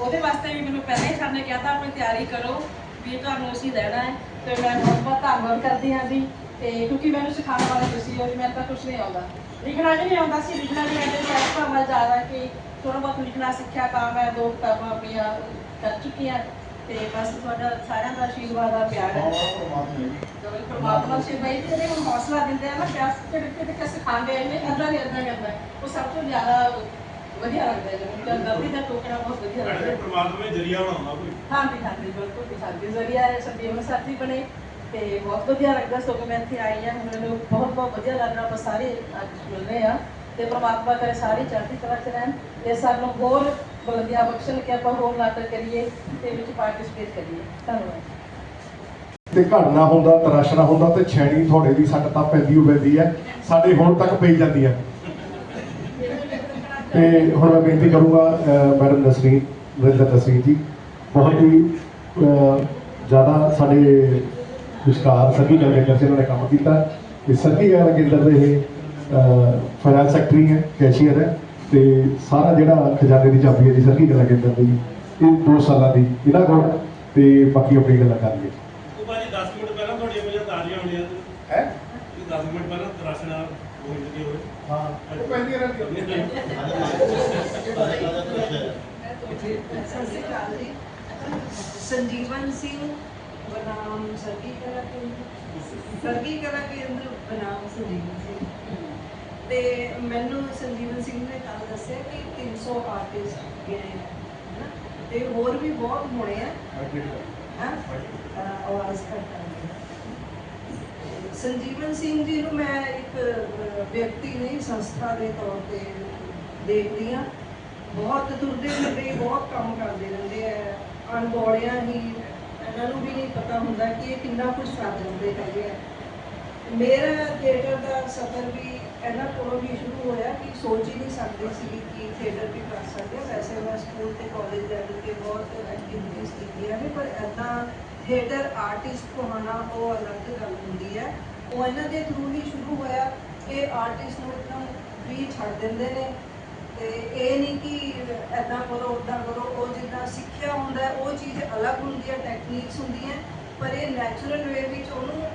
ਉਹਦੇ ਵਾਸਤੇ ਵੀ ਮੈਨੂੰ ਪਹਿਲਾਂ ਹੀ ਸਰ ਨੇ ਕਿਹਾ ਤਾਂ ਆਪਣੀ ਤਿਆਰੀ ਕਰੋ ਵੀ ਤੁਹਾਨੂੰ ਅਸੀਂ ਲੈਣਾ ਹੈ। ਤੇ ਮੈਂ ਬਹੁਤ ਬਹੁਤ ਧੰਨਵਾਦ ਕਰਦੀ ਹਾਂ ਜੀ। ਤੇ ਕਿਉਂਕਿ ਮੈਨੂੰ ਸਿਖਾਉਣ ਵਾਲੇ ਤੁਸੀਂ ਹੋ ਜੀ ਮੈਨੂੰ ਤਾਂ ਕੁਝ ਨਹੀਂ ਆਉਂਦਾ। ਲਿਖਣਾ ਵੀ ਨਹੀਂ ਆਉਂਦਾ ਸੀ ਲਿਖਣਾ ਵੀ ਐਡੇ ਸੈਟ ਭਾਵਨਾ ਜ਼ਿਆਦਾ ਕਿ ਥੋੜਾ ਬਹੁਤ ਲਿਖਣਾ ਸਿੱਖਿਆ ਤਾਂ ਮੈਂ ਦੋ ਕਿਤਾਬਾਂ ਆਪਣੀਆਂ ਕਰ ਚੁੱਕੀ ਹਾਂ ਤੇ ਬਸ ਤੁਹਾਡਾ ਸਾਰਿਆਂ ਦਾ ਆਸ਼ੀਰਵਾਦ ਆ ਪਿਆਰ ਹੈ ਜਦੋਂ ਪਰਮਾਤਮਾ ਸੇ ਬਈ ਜਿਹੜੇ ਹੁਣ ਹੌਸਲਾ ਦਿੰਦੇ ਆ ਨਾ ਪਿਆਸ ਕਿਹੜੇ ਕਿਹੜੇ ਕਿ ਸਿਖਾਉਂਦੇ ਆ ਨੇ ਅੱਧਾ ਨਹੀਂ ਅੱਧਾ ਕਰਦਾ ਉਹ ਸਭ ਤੋਂ ਜ਼ਿਆਦਾ ਵਧੀਆ ਲੱਗਦਾ ਹੈ। ਜਦੋਂ ਗਲਤੀ ਦਾ ਟੋਕਣਾ ਬਹੁਤ ਵਧੀਆ ਲੱਗਦਾ ਹੈ। ਪਰਮਾਤਮਾ ਨੇ ਜਰੀਆ ਬਣਾਉਂਦਾ ਕੋਈ। ਹਾਂਜੀ ਹਾਂਜੀ ਬਿਲਕੁਲ ਵੀ ਸਾਡੇ ਜ਼ਰੀਆ ਹੈ ਸੰਦੀਪ ਸਾਥੀ ਬਣੇ। ਤੇ ਬਹੁਤ ਵਧੀਆ ਲੱਗਦਾ ਸੋ ਕਿ ਮੈਂ ਇੱਥੇ ਆਈ ਹਾਂ। ਹੁਣ ਮੈਨੂੰ ਬਹੁਤ ਬਹੁਤ ਵਧੀਆ ਲੱਗ ਰਿਹਾ। ਆਪਾਂ ਸਾਰੇ ਅੱਜ ਮਿਲ ਰਹੇ ਆ ਤੇ ਪ੍ਰਮਾਤਮਾ ਕਰੇ ਸਾਰੇ ਚੜ੍ਹਦੀ ਕਲਾ ਚ ਰਹਿਣ ਤੇ ਸਾਨੂੰ ਹੋਰ ਬਲੰਦੀਆਂ ਬਖਸ਼ਣ ਕਿ ਆਪਾਂ ਹੋਰ ਨਾਟਕ ਕਰੀਏ ਤੇ ਵਿੱਚ ਪਾਰਟਿਸਿਪੇਟ ਕਰੀਏ। ਧੰਨਵਾਦ। ਤੇ ਘੜਨਾ ਹੁੰਦਾ ਤਰਾਸ਼ਣਾ ਹੁੰਦਾ ਤੇ ਛੈਣੀ ਤੁਹਾਡੇ ਦੀ ਸੱਟ ਤਾਂ ਪੈਂਦੀ ਹੋ ਪੈਂਦੀ ਹੈ। ਸਾਡੇ ਹੁਣ ਤੱਕ ਪਈ ਜਾਂਦੀ ਹੈ। ਤੇ ਹੁਣ ਮੈਂ ਬੇਨਤੀ ਕਰੂੰਗਾ ਮੈਡਮ ਨਸਰੀਨ ਨਰਿੰਦਰ ਨਸਰੀਨ ਜੀ, ਬਹੁਤ ਹੀ ਜ਼ਿਆਦਾ ਸਾਡੇ ਵਿਚਕਾਰ ਸਭੀ ਕੈਂਡੀਡੇਟ ਜਿਹਨਾਂ ਨੇ ਕੰਮ ਕੀਤਾ। ਤੇ ਸਭੀ ਗੱਲ ਕੇਂਦਰ ਦੇ ਇਹ ਫਾਈਨੈਂਸ ਸੈਕਟਰੀ ਹੈ ਕੈਸ਼ੀਅਰ ਹੈ। ਤੇ ਸਾਰਾ ਜਿਹੜਾ ਖਜ਼ਾਨੇ ਦੀ ਚਾਬੀ ਹੈ ਜੀ ਸਭੀ ਗੱਲ ਕੇਂਦਰ ਦੀ ਇਹ 2 ਸਾਲਾਂ ਦੀ ਇਹਨਾਂ ਕੋਲ। ਤੇ ਬਾਕੀ ਆਪਣੀ ਗੱਲਾਂ ਕਰਾਂਗੇ ਉਹ ਭਾਜੀ 10 ਮਿੰਟ ਪਹਿਲਾਂ ਤੁਹਾਡੀਆਂ ਮੇਰੀਆਂ ਤਾਜ਼ੀਆਂ ਹੋਣੀਆਂ। ਤੇ ਹੈ? ਇਹ 10 ਮਿੰਟ ਪਹਿਲਾਂ ਤਰਾਸ਼ਣਾ ਹੋ ਜਾਂਦੀ ਹੋਵੇ। ਹਾਂ। ਉਹ ਪਹਿਲੀ ਰਹਿੰਦੀ ਸਤਿ ਸ਼੍ਰੀ ਅਕਾਲ ਜੀ। ਸੰਜੀਵਨ ਸਿੰਘ ਬਨਾਮ ਸਰਗੀ ਕਲਾ ਕੇਂਦਰ। ਸਰਗੀ ਕਲਾ ਕੇਂਦਰ ਬਨਾਮ ਸੰਜੀਵਨ ਸਿੰਘ। ਤੇ ਮੈਨੂੰ ਸੰਜੀਵਨ ਸਿੰਘ ਨੇ ਕੱਲ ਦੱਸਿਆ ਕਿ 300 ਆਰਟਿਸਟ ਗਏ ਹੈ ਨਾ ਤੇ ਹੋਰ ਵੀ ਬਹੁਤ ਹੋਣੇ ਆ। ਹਾਂ? ਅਹ ਆਵਾਜ਼ ਘੱਟ ਆ। ਰਹੀ ਹੈ। ਸੰਜੀਵਨ ਸਿੰਘ ਜੀ ਨੂੰ ਮੈਂ ਇੱਕ ਵਿਅਕਤੀ ਨਹੀਂ ਸੰਸਥਾ ਦੇ ਤੌਰ ਤੇ ਦੇਖਦੀ ਹਾਂ। ਬਹੁਤ ਤੁਰਦੇ ਫਿਰਦੇ ਬਹੁਤ ਕੰਮ ਕਰਦੇ ਰਹਿੰਦੇ ਆ। ਅਣਗੌਲਿਆਂ ਹੀ ਇਹਨਾਂ ਨੂੰ ਵੀ ਨਹੀਂ ਪਤਾ ਹੁੰਦਾ ਕਿ ਇਹ ਕਿੰਨਾ ਕੁਝ ਕਰ ਜਾਂਦੇ ਹੈਗੇ ਆ। ਮੇਰਾ ਥੀਏਟਰ ਦਾ ਸਫ਼ਰ ਵੀ ਇਹਨਾਂ ਕੋਲੋਂ ਹੀ ਸ਼ੁਰੂ ਹੋਇਆ ਕਿ ਸੋਚ ਹੀ ਨਹੀਂ ਸਕਦੇ ਸੀ ਕਿ ਥੀਏਟਰ ਵੀ ਕਰ ਸਕਦੇ ਹਾਂ। ਵੈਸੇ ਮੈਂ ਸਕੂਲ ਤੇ ਕਾਲਜ ਲੈਵਲ ਤੇ ਬਹੁਤ ਐਕਟੀਵਿਟੀਜ਼ ਕੀਤੀਆਂ ਨੇ, ਪਰ ਐਦਾਂ ਥੀਏਟਰ ਆਰਟਿਸਟ ਹੋਣਾ ਉਹ ਅਲੱਗ ਗੱਲ ਹੁੰਦੀ ਹੈ। ਉਹ ਇਹਨਾਂ ਦੇ ਥਰੂ ਹੀ ਸ਼ੁਰੂ ਹੋਇਆ ਕਿ ਆਰਟਿਸਟ ਨੂੰ ਇੱਕਦਮ ਵੀ ਛੱਡ ਦਿੰਦੇ ਨੇ। ਤੇ ਇਹ ਨਹੀਂ ਕਿ ਐਦਾਂ ਕਰੋ ਉਦਾਂ ਕਰੋ, ਉਹ ਜਿੱਦਾਂ ਸਿੱਖਿਆ ਹੁੰਦਾ, ਉਹ ਚੀਜ਼ ਅਲੱਗ ਹੁੰਦੀ ਹੈ ਟੈਕਨੀਕਸ ਹੁੰਦੀਆਂ ਪਰ ਇਹ ਨੈਚੁਰਲ ਵੇ ਵਿੱਚ ਉਹਨੂੰ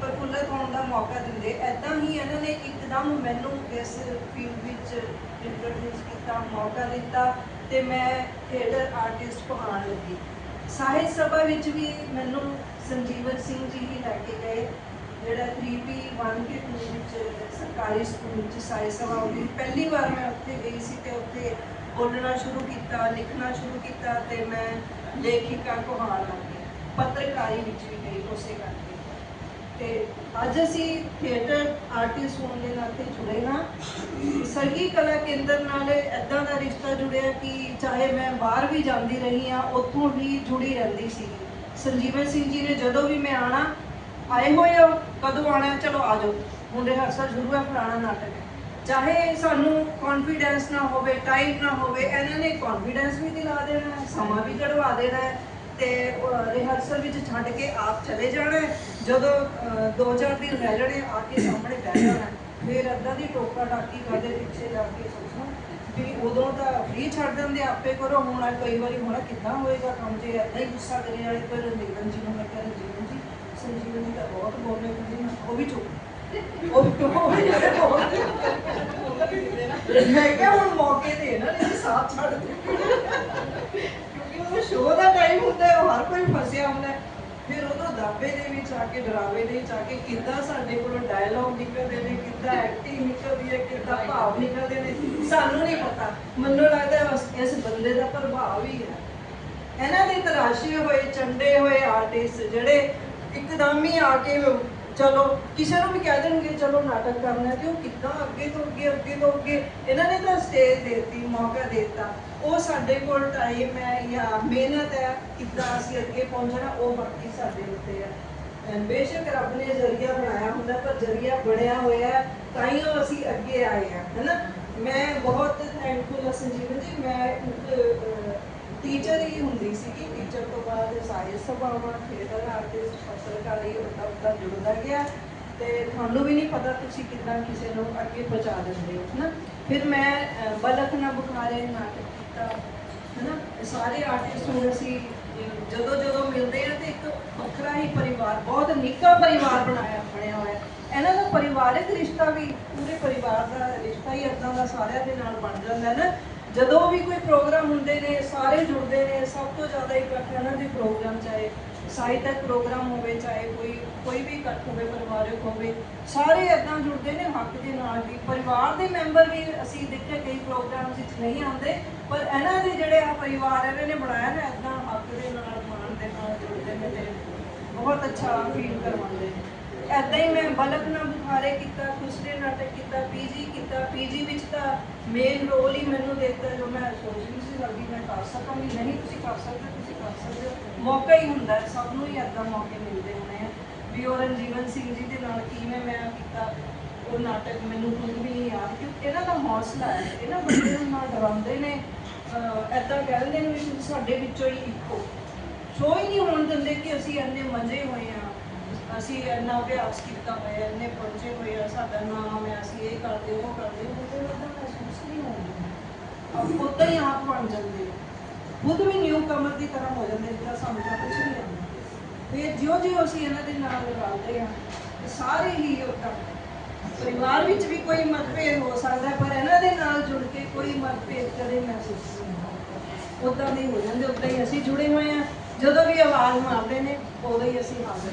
ਪ੍ਰਫੁੱਲਤ ਹੋਣ ਦਾ ਮੌਕਾ ਦਿੰਦੇ। ਐਦਾਂ ਹੀ ਇਹਨਾਂ ਨੇ ਇੱਕਦਮ ਮੈਨੂੰ ਇਸ ਫੀਲਡ ਵਿੱਚ ਇੰਟਰੋਡਿਊਸ ਕੀਤਾ, ਮੌਕਾ ਦਿੱਤਾ ਤੇ ਮੈਂ ਥੀਏਟਰ ਆਰਟਿਸਟ ਪੜ੍ਹਾਉਣ ਲੱਗੀ। ਸਾਹਿਤ ਸਭਾ ਵਿੱਚ ਵੀ ਮੈਨੂੰ ਸੰਜੀਵਨ ਸਿੰਘ ਜੀ ਹੀ ਲੈ ਕੇ ਗਏ। ਜਿਹੜਾ 3P 1K 2 ਵਿੱਚ ਸਰਕਾਰੀ ਸਕੂਲ ਵਿੱਚ ਸਾਹਿਤ ਸਭਾ ਹੁੰਦੀ ਪਹਿਲੀ ਵਾਰ ਮੈਂ ਉੱਥੇ ਗਈ ਸੀ ਤੇ ਉੱਥੇ ਬੋਲਣਾ ਸ਼ੁਰੂ ਕੀਤਾ, ਲਿਖਣਾ ਸ਼ੁਰੂ ਕੀਤਾ ਤੇ ਮੈਂ ਲੇਖਿਕਾ ਕਹਾਣ ਲੱਗੀ ਪੱਤਰਕਾਰੀ ਵਿੱਚ ਵੀ ਗਈ ਉਸੇ ਕਰਕੇ। ਤੇ ਅੱਜ ਅਸੀਂ ਥੀਏਟਰ ਆਰਟਿਸਟ ਹੋਣ ਦੇ ਨਾਤੇ ਜੁੜੇ ਹਾਂ। ਸਰਗੀ ਕਲਾ ਕੇਂਦਰ ਨਾਲ ਇਦਾਂ ਦਾ ਰਿਸ਼ਤਾ ਜੁੜਿਆ ਕਿ ਚਾਹੇ ਮੈਂ ਬਾਹਰ ਵੀ ਜਾਂਦੀ ਰਹੀ ਹਾਂ, ਉੱਥੋਂ ਵੀ ਜੁੜੀ ਰਹਿੰਦੀ ਸੀ। ਸੰਜੀਵਨ ਸਿੰਘ ਜੀ ਨੇ ਜਦੋਂ ਵੀ ਮੈਂ ਆਣਾ ਆਏ ਹੋਏ ਹੋ ਕਦੋਂ ਆਣਾ ਚਲੋ ਆ ਜਾਓ। ਹੁਣ ਰਿਹਰਸਲ ਸ਼ੁਰੂ ਹੈ ਪੁਰਾਣਾ ਨਾਟਕ ਹੈ। ਚਾਹੇ ਸਾਨੂੰ ਕੌਨਫੀਡੈਂਸ ਨਾ ਹੋਵੇ ਟਾਈਮ ਨਾ ਹੋਵੇ, ਇਹਨਾਂ ਨੇ ਕੌਨਫੀਡੈਂਸ ਵੀ ਦਿਲਾ ਦੇਣਾ ਹੈ, ਸਮਾਂ ਵੀ ਕਢਵਾ ਦੇਣਾ ਹੈ ਤੇ ਰਿਹਰਸਲ ਵਿੱਚ ਛੱਡ ਕੇ ਆਪ ਚਲੇ ਜਾਣਾ ਜਦੋਂ ਦੋ ਚਾਰ ਦਿਨ ਰਹਿ ਜਾਣੇ, ਆ ਕੇ ਸਾਹਮਣੇ ਬਹਿ ਜਾਣਾ ਫਿਰ ਅੱਧਾ ਦੀ ਟੋਕਾ ਟਾਕੀ ਕਰਦੇ ਪਿੱਛੇ ਜਾ ਕੇ ਸੋਚਣਾ ਵੀ ਉਦੋਂ ਤਾਂ ਫ੍ਰੀ ਛੱਡ ਦਿੰਦੇ ਆਪੇ ਕਰੋ। ਹੁਣ ਕਈ ਵਾਰੀ ਹੋਣਾ ਕਿੱਦਾਂ ਹੋਏਗਾ ਕੰਮ? ਜੇ ਏਦਾਂ ਹੀ ਗੁੱਸਾ ਕਰੇ ਵਾਲੇ ਪਰ ਨਿਗਮ ਜੀ ਨੂੰ ਮੈਂ ਕਹਿੰਦਾ ਜੀ ਸੰਜੀਵਨ ਤਾਂ ਬਹੁਤ ਬੋਲਦੇ ਹੁੰਦੇ ਉਹ ਵੀ ਚੁੱਪ ਉਹ ਉਹ ਵੀ ਜਿਹੜੇ ਬੋਲਦੇ ਮੈਂ ਕਿਹਾ ਹੁਣ ਮੌਕੇ ਤੇ ਨਾ ਨਹੀਂ ਸਾਥ ਛੱਡ ਦੇ ਕਿਉਂਕਿ ਉਹ ਸ਼ੋਅ ਦਾ ਟਾਈਮ ਹੁੰਦਾ ਉਹ ਹਰ ਕੋਈ ਫਸਿਆ ਹੁੰਦਾ ਫਿਰ ਉਦੋਂ ਦਾਬੇ ਦੇ ਵਿੱਚ ਆ ਕੇ, ਡਰਾਵੇ ਦੇ ਵਿੱਚ ਆ ਕੇ ਕਿੱਦਾਂ ਸਾਡੇ ਕੋਲੋਂ ਡਾਇਲੌਗ ਨਿਕਲਦੇ ਨੇ, ਕਿੱਦਾਂ ਐਕਟਿੰਗ ਨਿਕਲਦੀ ਹੈ, ਕਿੱਦਾਂ ਭਾਵ ਨਿਕਲਦੇ ਨੇ, ਸਾਨੂੰ ਨਹੀਂ ਪਤਾ। ਮੈਨੂੰ ਲੱਗਦਾ ਬਸ ਇਸ ਬੰਦੇ ਦਾ ਪ੍ਰਭਾਵ ਹੀ ਹੈ। ਇਹਨਾਂ ਦੇ ਤਰਾਸ਼ੇ ਹੋਏ, ਚੰਡੇ ਹੋਏ ਆਰਟਿਸਟ ਜਿਹੜੇ ਇੱਕਦਮ ਹੀ ਆ ਕੇ ਚਲੋ, ਕਿਸੇ ਨੂੰ ਵੀ ਕਹਿ ਦੇਣਗੇ, ਚਲੋ, ਨਾਟਕ ਕਰਨਾ ਹੈ ਤੇ ਉਹ ਕਿੱਦਾਂ ਅੱਗੇ ਤੋਂ ਅੱਗੇ ਅੱਗੇ ਤੋਂ ਅੱਗੇ, ਇਹਨਾਂ ਨੇ ਤਾਂ ਸਟੇਜ ਦਿੱਤੀ, ਮੌਕਾ ਦਿੱਤਾ। ਉਹ ਸਾਡੇ ਕੋਲ ਟਾਈਮ ਹੈ ਜਾਂ ਮਿਹਨਤ ਹੈ, ਕਿੱਦਾਂ ਅਸੀਂ ਅੱਗੇ ਪਹੁੰਚਣਾ, ਉਹ ਬਾਕੀ ਸਾਡੇ ਉੱਤੇ ਹੈ। ਬੇਸ਼ੱਕ ਰੱਬ ਨੇ ਜ਼ਰੀਆ ਬਣਾਇਆ ਹੁੰਦਾ, ਪਰ ਜ਼ਰੀਆ ਬਣਿਆ ਹੋਇਆ ਤਾਂ ਹੀ ਉਹ ਅਸੀਂ ਅੱਗੇ ਆਏ ਹਾਂ, ਹੈਨਾ? ਮੈਂ ਬਹੁਤ ਥੈਂਕਫੁਲ ਹਾਂ ਸੰਜੀਵਨ ਜੀ, ਮੈਂ ਟੀਚਰ ਹੀ ਹੁੰਦੀ ਸੀ ਕਿ ਟੀਚਰ ਤੋਂ ਸਾਇੰਸ ਸਭਾਵਾਂ ਥੀਏਟਰ ਆਰਟਿਸਟ ਪੱਤਰਕਾਰੀ ਉੱਦਾਂ ਉੱਦਾਂ ਜੁੜਦਾ ਗਿਆ। ਤੇ ਤੁਹਾਨੂੰ ਵੀ ਨਹੀਂ ਪਤਾ ਤੁਸੀਂ ਕਿੱਦਾਂ ਕਿਸੇ ਨੂੰ ਅੱਗੇ ਪਹੁੰਚਾ ਦਿੰਦੇ ਹੋ, ਹਨਾ? ਫਿਰ ਮੈਂ ਬਲਕ ਨਾ ਬੁਖਾਰੇ ਨਾਟਕ ਕੀਤਾ, ਹਨਾ? ਸਾਰੇ ਆਰਟਿਸਟ ਹੁਣ ਅਸੀਂ ਜਦੋਂ ਜਦੋਂ ਮਿਲਦੇ ਆ ਤੇ ਇੱਕ ਵੱਖਰਾ ਹੀ ਪਰਿਵਾਰ, ਬਹੁਤ ਨਿੱਘਾ ਪਰਿਵਾਰ ਬਣਾਇਆ, ਬਣਿਆ ਹੋਇਆ। ਇਹਨਾਂ ਦਾ ਪਰਿਵਾਰਕ ਰਿਸ਼ਤਾ ਵੀ, ਪੂਰੇ ਪਰਿਵਾਰ ਦਾ ਰਿਸ਼ਤਾ ਹੀ ਇਦਾਂ ਦਾ ਸਾਰਿਆਂ ਦੇ ਨਾਲ ਬਣ ਜਾਂਦਾ ਹੈ ਨਾ ਜਦੋਂ ਵੀ ਕੋਈ ਪ੍ਰੋਗਰਾਮ ਹੁੰਦੇ ਨੇ, ਸਾਰੇ ਜੁੜਦੇ ਨੇ, ਸਭ ਤੋਂ ਜ਼ਿਆਦਾ ਇਕੱਠ ਇਹਨਾਂ ਦੇ ਪ੍ਰੋਗਰਾਮ, ਚਾਹੇ ਸਾਹਿਤਕ ਪ੍ਰੋਗਰਾਮ ਹੋਵੇ, ਚਾਹੇ ਕੋਈ ਕੋਈ ਵੀ ਇਕੱਠ ਹੋਵੇ, ਪਰਿਵਾਰਕ ਹੋਵੇ, ਸਾਰੇ ਇਦਾਂ ਜੁੜਦੇ ਨੇ, ਹੱਕ ਦੇ ਨਾਲ ਵੀ। ਪਰਿਵਾਰ ਦੇ ਮੈਂਬਰ ਵੀ ਅਸੀਂ ਦੇਖਿਆ ਕਈ ਪ੍ਰੋਗਰਾਮ ਵਿੱਚ ਨਹੀਂ ਆਉਂਦੇ, ਪਰ ਇਹਨਾਂ ਦੇ ਜਿਹੜੇ ਆ ਪਰਿਵਾਰ ਇਹਨਾਂ ਨੇ ਬਣਾਇਆ ਨਾ ਇਦਾਂ ਹੱਕ ਦੇ ਨਾਲ, ਮਾਣ ਦੇ ਨਾਲ ਜੁੜਦੇ ਨੇ ਤੇ ਬਹੁਤ ਅੱਛਾ ਫੀਲ ਕਰਵਾਉਂਦੇ ਨੇ। ਐਦਾਂ ਹੀ ਮੈਂ ਬਲਕ ਨਾ ਬੁਖਾਰੇ ਕੀਤਾ, ਖੁਸਰੇ ਨਾਟਕ ਕੀਤਾ ਪੀਜੀ ਕੀਤਾ ਪੀਜੀ ਵਿੱਚ ਤਾਂ ਮੇਨ ਰੋਲ ਹੀ ਮੈਨੂੰ ਦਿੱਤਾ ਜੋ ਮੈਂ ਸੋਚ ਨਹੀਂ ਸੀ ਸਕਦੀ ਮੈਂ ਕਰ ਸਕਾਂਗੀ ਨਹੀਂ ਤੁਸੀਂ ਕਰ ਸਕਦੇ, ਤੁਸੀਂ ਕਰ ਸਕਦੇ ਹੋ। ਮੌਕਾ ਹੀ ਹੁੰਦਾ ਸਭ ਨੂੰ ਹੀ ਐਦਾਂ ਮੌਕੇ ਮਿਲਦੇ ਹੋਣੇ ਆ। ਵੀ ਉਹ ਰਣਜੀਵਨ ਸਿੰਘ ਜੀ ਦੇ ਨਾਲ ਕਿਵੇਂ ਮੈਂ ਕੀਤਾ, ਉਹ ਨਾਟਕ ਮੈਨੂੰ ਹੁਣ ਵੀ ਨਹੀਂ ਯਾਦ ਕਿਉਂਕਿ ਇਹਨਾਂ ਦਾ ਹੌਸਲਾ ਹੈ, ਇਹਨਾਂ ਬੰਦੇ ਨੂੰ ਨਾ ਡਰਾਉਂਦੇ ਨੇ ਐਦਾਂ ਕਹਿੰਦੇ ਨੇ ਵੀ ਤੁਸੀਂ ਸਾਡੇ ਵਿੱਚੋਂ ਹੀ ਇੱਕੋ ਸ਼ੋ ਹੀ ਨਹੀਂ ਹੋਣ ਦਿੰਦੇ ਕਿ ਅਸੀਂ ਇੰਨੇ ਮਜ਼ੇ ਹੋਏ ਆ ਅਸੀਂ ਇੰਨਾ ਅਭਿਆਸ ਕੀਤਾ ਹੋਇਆ, ਇੰਨੇ ਪਹੁੰਚੇ ਹੋਏ ਆ, ਸਾਡਾ ਨਾਮ ਹੈ ਅਸੀਂ ਇਹ ਕਰਦੇ, ਉਹ ਕਰਦੇ, ਉਹਦੇ ਨਾਲ ਮਹਿਸੂਸ ਨਹੀਂ ਹੁੰਦਾ। ਆਪ ਉਦਾਂ ਹੀ ਆਪ ਬਣ ਜਾਂਦੇ ਖੁਦ ਵੀ ਨਿਊ ਕਮਰ ਦੀ ਤਰ੍ਹਾਂ ਹੋ ਜਾਂਦੇ ਜਿਹੜਾ ਸਾਨੂੰ ਤਾਂ ਕੁਝ ਨਹੀਂ ਆਉਂਦਾ। ਫਿਰ ਜਿਉਂ ਜਿਉਂ ਅਸੀਂ ਇਹਨਾਂ ਦੇ ਨਾਲ ਰਲਦੇ ਆ ਸਾਰੇ ਹੀ ਉਦਾਂ। ਪਰਿਵਾਰ ਵਿੱਚ ਵੀ ਕੋਈ ਮਤਭੇਦ ਹੋ ਸਕਦਾ, ਪਰ ਇਹਨਾਂ ਦੇ ਨਾਲ ਜੁੜ ਕੇ ਕੋਈ ਮਤਭੇਦ ਕਦੇ ਮਹਿਸੂਸ ਨਹੀਂ ਹੁੰਦਾ। ਉਦਾਂ ਦੇ ਹੋ ਜਾਂਦੇ, ਉਦਾਂ ਹੀ ਅਸੀਂ ਜੁੜੇ ਹੋਏ ਆ। ਜਦੋਂ ਵੀ ਆਵਾਜ਼ ਮਾਰਦੇ ਨੇ, ਉਦੋਂ ਹੀ ਅਸੀਂ ਹਾਜ਼ਰ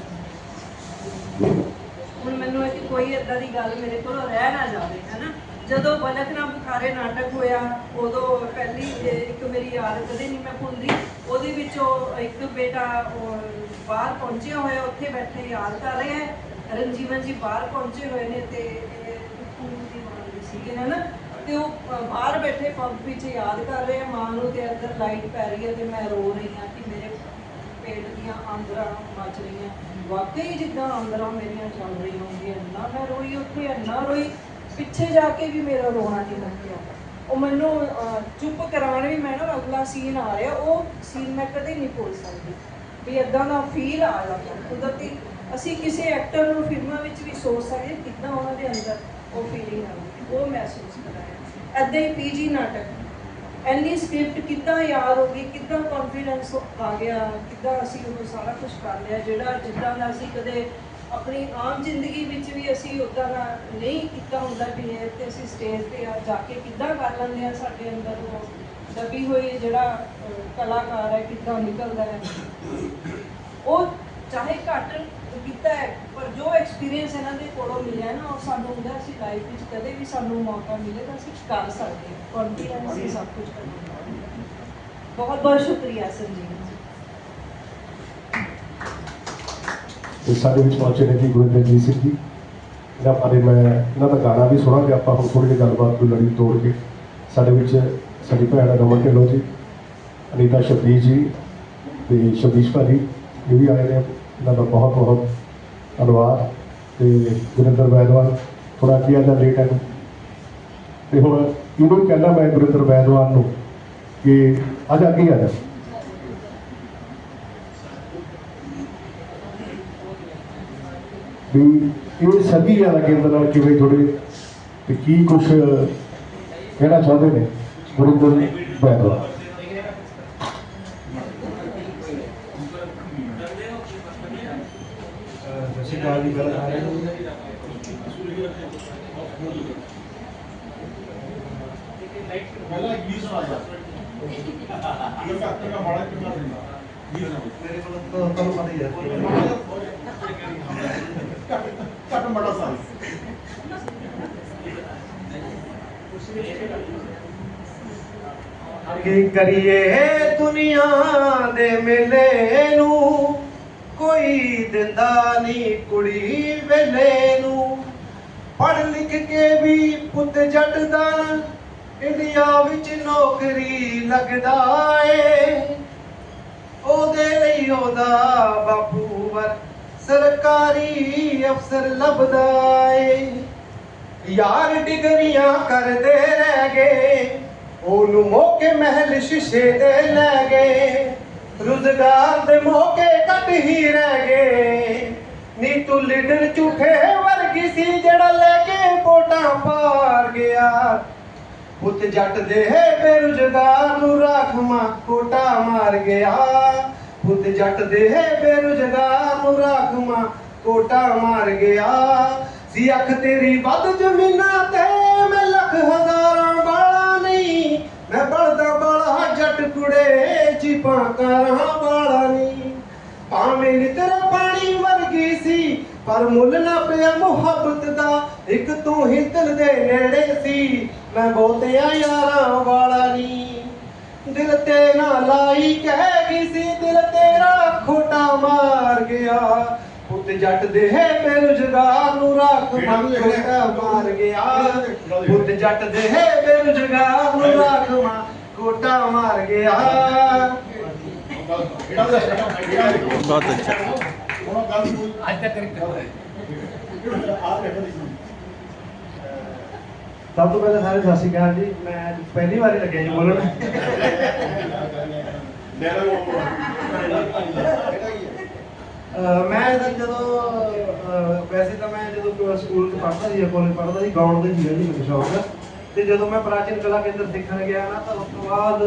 ਹੁਣ ਮੈਨੂੰ ਇਹ ਕਿ ਕੋਈ ਏਦਾਂ ਦੀ ਗੱਲ ਮੇਰੇ ਕੋਲੋਂ ਰਹਿ ਨਾ ਜਾਵੇ, ਹੈਨਾ? ਜਦੋਂ ਬਲਕਨਾ ਬੁਖਾਰੇ ਨਾਟਕ ਹੋਇਆ, ਉਦੋਂ ਪਹਿਲੀ ਇੱਕ ਮੇਰੀ ਯਾਦ ਕਦੇ ਨਹੀਂ ਮੈਂ ਭੁੱਲਦੀ, ਉਹਦੇ ਵਿੱਚੋਂ ਇੱਕ ਬੇਟਾ ਬਾਹਰ ਪਹੁੰਚਿਆ ਹੋਇਆ, ਉੱਥੇ ਬੈਠੇ ਯਾਦ ਕਰ ਰਿਹਾ ਹੈ। ਰਣਜੀਵਨ ਜੀ ਬਾਹਰ ਪਹੁੰਚੇ ਹੋਏ ਨੇ ਤੇ ਇਹ ਖੂਨ ਦੀ ਮਾਂ ਸੀਗੇ ਨਾ ਤੇ ਉਹ ਬਾਹਰ ਬੈਠੇ ਪੰਪ ਵਿੱਚ ਯਾਦ ਕਰ ਰਹੇ ਆ, ਮਾਂ ਨੂੰ ਤੇ ਅੰਦਰ ਲਾਈਟ ਪੈ ਰਹੀ ਹੈ ਤੇ ਮੈਂ ਰੋ ਰਹੀ ਹਾਂ ਕਿ ਮੇਰੇ ਪੇਟ ਦੀਆਂ ਆਂਦਰਾਂ ਮਚ ਰਹੀਆਂ। ਵਾਕਈ ਜਿੱਦਾਂ ਆਂਦਰਾਂ ਮੇਰੀਆਂ ਚੱਲ ਰਹੀਆਂ ਹੁੰਦੀਆਂ ਇੰਨਾ ਮੈਂ ਰੋਈ ਉੱਥੇ ਇੰਨਾ ਰੋਈ ਪਿੱਛੇ ਜਾ ਕੇ ਵੀ ਮੇਰਾ ਰੋਣਾ ਨਹੀਂ ਲੱਗਿਆ। ਉਹ ਮੈਨੂੰ ਚੁੱਪ ਕਰਾਉਣ ਵੀ ਮੈਂ ਨਾ ਅਗਲਾ ਸੀਨ ਆ ਰਿਹਾ, ਉਹ ਸੀਨ ਮੈਂ ਕਦੇ ਨਹੀਂ ਭੁੱਲ ਸਕਦੀ। ਵੀ ਇਦਾਂ ਦਾ ਫੀਲ ਆ ਜਾਂਦਾ ਕੁਦਰਤੀ। ਅਸੀਂ ਕਿਸੇ ਐਕਟਰ ਨੂੰ ਫਿਲਮਾਂ ਵਿੱਚ ਵੀ ਸੋਚ ਸਕਦੇ ਕਿੱਦਾਂ ਉਹਨਾਂ ਦੇ ਅੰਦਰ ਉਹ ਫੀਲਿੰਗ ਆਉਂਦੀ ਉਹ ਮਹਿਸੂਸ ਕਰਾਇਆ ਐਦਾਂ ਹੀ। ਪੀਜੀ ਨਾਟਕ। ਐਨੀ ਸਕ੍ਰਿਪਟ ਕਿੱਦਾਂ ਯਾਦ ਹੋ ਗਈ, ਕਿੱਦਾਂ ਕੌਨਫੀਡੈਂਸ ਆ ਗਿਆ, ਕਿੱਦਾਂ ਅਸੀਂ ਉਹ ਸਾਰਾ ਕੁਝ ਕਰ ਲਿਆ, ਜਿਹੜਾ ਜਿੱਦਾਂ ਦਾ ਅਸੀਂ ਕਦੇ ਆਪਣੀ ਆਮ ਜ਼ਿੰਦਗੀ ਵਿੱਚ ਵੀ ਅਸੀਂ ਉੱਦਾਂ ਦਾ ਨਹੀਂ ਕੀਤਾ ਹੁੰਦਾ ਬਿਹੇਵ ਤੇ ਅਸੀਂ ਸਟੇਜ ਤੇ ਆ ਜਾ ਕੇ ਕਿੱਦਾਂ ਕਰ ਲੈਂਦੇ ਆ ਸਾਡੇ ਅੰਦਰ ਉਹ ਦਬੀ ਹੋਈ ਜਿਹੜਾ ਕਲਾਕਾਰ ਹੈ, ਕਿੱਦਾਂ ਨਿਕਲਦਾ ਹੈ। ਉਹ ਚਾਹੇ ਘੱਟ ਕੀਤਾ ਹੈ, ਪਰ ਜੋ ਐਕਸਪੀਰੀਅੰਸ ਇਹਨਾਂ ਦੇ ਕੋਲੋਂ ਮਿਲਿਆ ਨਾ, ਉਹ ਸਾਨੂੰ ਹੁੰਦਾ ਅਸੀਂ ਲਾਈਫ ਵਿੱਚ ਕਦੇ ਵੀ ਸਾਨੂੰ ਮੌਕਾ ਮਿਲੇ ਤਾਂ ਅਸੀਂ ਕਰ ਸਕਦੇ ਹਾਂ। ਕੌਨਫੀਡੈਂਸ ਹੀ ਸਭ ਕੁਝ ਕਰਦਾ ਬਹੁਤ ਬਹੁਤ ਸ਼ੁਕਰੀਆ, ਸੰਜੀਵ ਤੇ ਸਾਡੇ ਵਿੱਚ ਪਹੁੰਚੇ ਨੇ ਜੀ ਗੁਰਿੰਦਰਜੀਤ ਸਿੰਘ ਜੀ। ਇਹਨਾਂ ਬਾਰੇ ਮੈਂ, ਇਹਨਾਂ ਦਾ ਗਾਣਾ ਵੀ ਸੁਣਾਂਗੇ, ਆਪਾਂ ਹੁਣ ਥੋੜੀ ਜਿਹੀ ਗੱਲਬਾਤ ਨੂੰ ਲੜੀ ਤੋੜ ਕੇ। ਸਾਡੇ ਵਿੱਚ ਸਾਡੀ ਭੈਣ ਰਮਨ ਢਿੱਲੋਂ ਜੀ, ਅਨੀਤਾ ਸ਼ਬਦੀਸ਼ ਜੀ ਤੇ ਸ਼ਬਦੀਸ਼ ਭਾਜੀ, ਇਹ ਵੀ ਆਏ ਨੇ। ਇਹਨਾਂ ਦਾ ਬਹੁਤ ਬਹੁਤ ਧੰਨਵਾਦ। ਤੇ ਗੁਰਿੰਦਰ ਵੈਦਵਾਨ ਥੋੜਾ ਕੀ ਆਦਾ ਲੇਟ ਹੈ ਤੇ। ਹੁਣ ਇਹਨੂੰ ਕਹਿੰਦਾ ਮੈਂ ਗੁਰਿੰਦਰ ਬੈਦਵਾਨ ਨੂੰ ਕਿ ਅੱਜ ਅੱਗੇ ਆ ਜਾ। ਵੀ ਇਹ ਸਭੀ ਜ਼ਿਆਦਾ ਕੇਂਦਰ ਨਾਲ ਕਿਵੇਂ ਜੁੜੇ ਤੇ ਕੀ ਕੁਝ ਕਹਿਣਾ ਚਾਹੁੰਦੇ ਨੇ ਗੁਰਿੰਦਰ ਬੈਦਵਾਨ ਸਤਿ ਅਕਾਲ ਜੀ ਗੱਲ ਕਰ ਰਹੇ ਹੋ ਪਹਿਲਾਂ ਕੀ ਸੁਣਾ ਇਹ ਦਿੰਦਾ ਨਹੀਂ ਕੁੜੀ ਵੇਲੇ ਨੂੰ। ਪੜ੍ਹ ਲਿਖ ਕੇ ਵੀ ਪੁੱਤ ਜੱਟ ਦਾ ਇੰਡੀਆ ਵਿੱਚ ਨੌਕਰੀ ਲੱਗਦਾ ਏ। ਉਹਦੇ ਲਈ ਉਹਦਾ ਬਾਪੂ ਵਰ ਸਰਕਾਰੀ ਅਫਸਰ ਲੱਭਦਾ ਏ। ਯਾਰ ਡਿਗਰੀਆਂ ਕਰਦੇ ਰਹਿ ਗਏ, ਉਹਨੂੰ ਮੌਕੇ ਮਹਿਲ ਸ਼ੀਸ਼ੇ ਦੇ ਲੈ ਗਏ। ਰੁਜ਼ਗਾਰ ਦੇ ਮੌਕੇ ਘੱਟ ਹੀ ਰਹਿ ਗਏ। ਨੀ ਤੂੰ ਲੀਡਰ ਝੂਠੇ ਵਰਗੀ ਸੀ ਜਿਹੜਾ ਲੈ ਕੇ ਵੋਟਾਂ ਪਾਰ ਗਿਆ। ਪੁੱਤ ਜੱਟ ਦੇ ਹੈ ਬੇਰੁਜ਼ਗਾਰ ਨੂੰ ਰਾਖਮਾ ਕੋਟਾ ਮਾਰ ਗਿਆ। ਪੁੱਤ ਜੱਟ ਦੇ ਬੇਰੁਜ਼ਗਾਰ ਨੂੰ ਰਾਖਮਾ ਕੋਟਾ ਮਾਰ ਗਿਆ। ਸੀ ਅੱਖ ਤੇਰੀ ਵੱਧ ਜ਼ਮੀਨਾਂ ਤੇ ਮੈਂ ਲੱਖ ਹਜ਼ਾਰਾਂ ਵਾਲਾ ਨਹੀਂ, ਮੈਂ ਬਲਦਾ ਬਾਲਾ ਜੱਟ ਕੁੜੇ ਚਿਪਾਂ ਕਰਾਂ ਵਾਲਾ ਨਹੀਂ ਭਾਵੇਂ ਨਿਤਰ ਪਾਣੀ ਵਰਗੀ ਸੀ ਪਰ ਮੁੱਲ ਨਾ ਪਿਆ ਮੁਹੱਬਤ ਦਾ। ਇੱਕ ਤੂੰ ਹੀ ਦਿਲ ਦੇ ਨੇੜੇ ਸੀ ਮੈਂ ਬਹੁਤਿਆਂ ਯਾਰਾਂ ਵਾਲਾ ਨਹੀਂ ਦਿਲ ਤੇ ਨਾ ਲਾਈ ਕਹਿ ਗਈ ਸੀ ਦਿਲ ਤੇਰਾ ਖੋਟਾ ਮਾਰ ਗਿਆ। ਪੁੱਤ ਜੱਟ ਦੇ ਬੇਰੁਜ਼ਗਾਰ ਨੂੰ ਰੱਖ ਮਨ ਖੋਟਾ ਮਾਰ ਗਿਆ। ਪੁੱਤ ਜੱਟ ਦੇ ਬੇਰੁਜ਼ਗਾਰ ਨੂੰ ਰੱਖ ਮਨ ਕੋਟਾ ਮਾਰ ਗਿਆ। ਬਹੁਤ ਅੱਛਾ। ਅੱਜ ਤੱਕ ਸਭ ਤੋਂ ਪਹਿਲਾਂ ਸਾਰੇ ਸਤਿ ਸ਼੍ਰੀ ਅਕਾਲ ਜੀ। ਮੈਂ ਪਹਿਲੀ ਵਾਰੀ ਲੱਗਿਆ ਜੀ ਬੋਲਣ। ਮੈਂ ਤਾਂ ਜਦੋਂ ਵੈਸੇ ਤਾਂ ਮੈਂ ਜਦੋਂ ਸਕੂਲ ਚ ਪੜ੍ਹਦਾ ਸੀ ਕਾਲਜ ਪੜ੍ਹਦਾ ਸੀ ਗਾਉਣ ਦੇ ਸੀਗਾ ਜੀ ਮੈਨੂੰ ਸ਼ੌਕ। ਤੇ ਜਦੋਂ ਮੈਂ ਪ੍ਰਾਚੀਨ ਕਲਾ ਕੇਂਦਰ ਸਿੱਖਣ ਗਿਆ ਨਾ ਤਾਂ ਉਸ ਤੋਂ ਬਾਅਦ